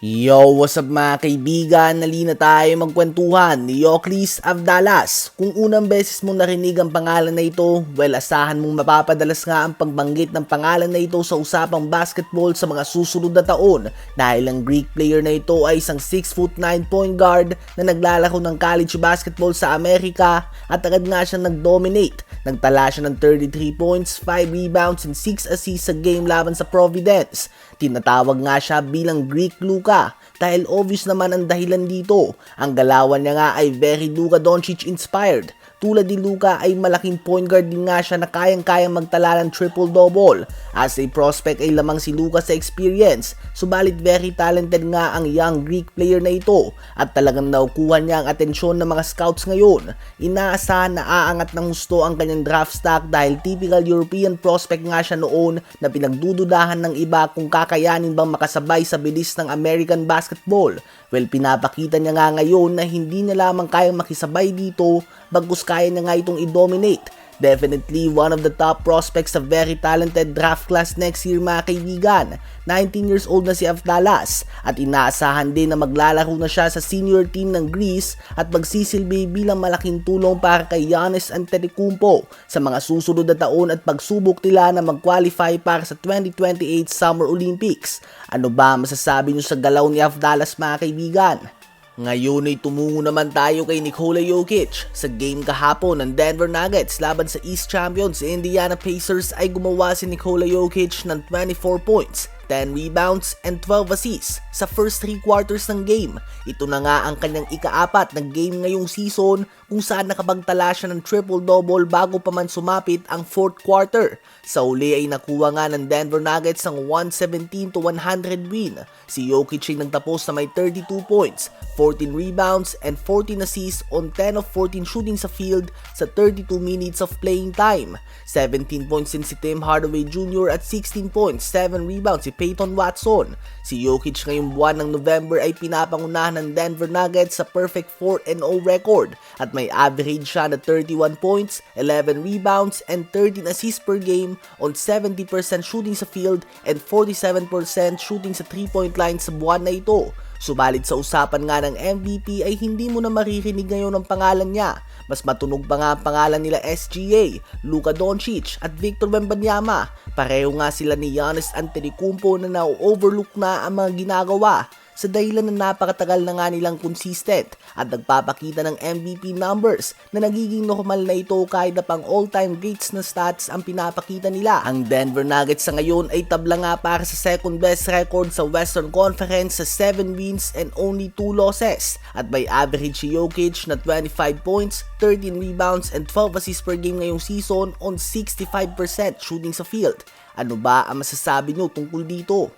Yo, what's up mga kaibigan? Nalina tayo magkwentuhan ni Yoklis Avdalas. Kung unang beses mong narinig ang pangalan na ito, well, asahan mong mapapadalas nga ang pagbanggit ng pangalan na ito sa usapang basketball sa mga susunod na taon dahil ang Greek player na ito ay isang 6 foot 9 point guard na naglalaro ng college basketball sa Amerika at agad nga siyang nag-dominate. Nagtala siya ng 33 points, 5 rebounds, and 6 assists sa game laban sa Providence. Tinatawag nga siya bilang Greek Luka dahil obvious naman ang dahilan dito. Ang galawan niya nga ay very Luka Doncic inspired. Tulad ni Luka ay malaking point guard din nga siya na kayang-kayang magtala ng triple-double. As a prospect ay lamang si Luka sa experience, subalit very talented nga ang young Greek player na ito at talagang naukuha niya ang atensyon ng mga scouts ngayon. Inaasahan na aangat ng husto ang kanyang draft stock dahil typical European prospect nga siya noon na pinagdududahan ng iba kung kakayanin bang makasabay sa bilis ng American basketball. Well, pinapakita niya nga ngayon na hindi niya lamang kayang makisabay dito bagkus kaya niya nga itong i-dominate. Definitely one of the top prospects sa very talented draft class next year mga kaibigan. 19 years old na si Avdalas at inaasahan din na maglalaro na siya sa senior team ng Greece at magsisilbi bilang malaking tulong para kay Giannis Antetokounmpo sa mga susunod na taon at pagsubok nila na mag-qualify para sa 2028 Summer Olympics. Ano ba masasabi niyo sa galaw ni Avdalas mga kaibigan? Ngayon ay tumungo naman tayo kay Nikola Jokic. Sa game kahapon ng Denver Nuggets laban sa East Champions Indiana Pacers ay gumawa si Nikola Jokic ng 24 points, 10 rebounds, and 12 assists sa first 3 quarters ng game. Ito na nga ang kanyang ikaapat na game ngayong season kung saan nakapagtala siya ng triple-double bago pa man sumapit ang 4th quarter. Sa uli ay nakuha nga ng Denver Nuggets ang 117 to 100 win. Si Jokic ay nagtapos na may 32 points, 14 rebounds, and 14 assists on 10 of 14 shooting sa field sa 32 minutes of playing time. 17 points din si Tim Hardaway Jr. at 16 points, 7 rebounds si Peyton Watson. Si Jokic ngayong buwan ng November ay pinapangunahan ng Denver Nuggets sa perfect 4-0 record at may average siya na 31 points, 11 rebounds, and 13 assists per game on 70% shooting sa field and 47% shooting sa 3-point line sa buwan na ito. Subalit sa usapan nga ng MVP ay hindi mo na maririnig ngayon ang pangalan niya. Mas matunog pa nga ang pangalan nila SGA, Luka Doncic at Victor Wembanyama. Pareho nga sila ni Giannis Antetokounmpo na na-overlook na ang mga ginagawa sa dahilan na napakatagal na nga nilang consistent at nagpapakita ng MVP numbers na nagiging normal na ito kahit na pang all-time greats na stats ang pinapakita nila. Ang Denver Nuggets sa ngayon ay tabla nga para sa second best record sa Western Conference sa 7 wins and only 2 losses at may average Jokic na 25 points, 13 rebounds and 12 assists per game ngayong season on 65% shooting sa field. Ano ba ang masasabi nyo tungkol dito?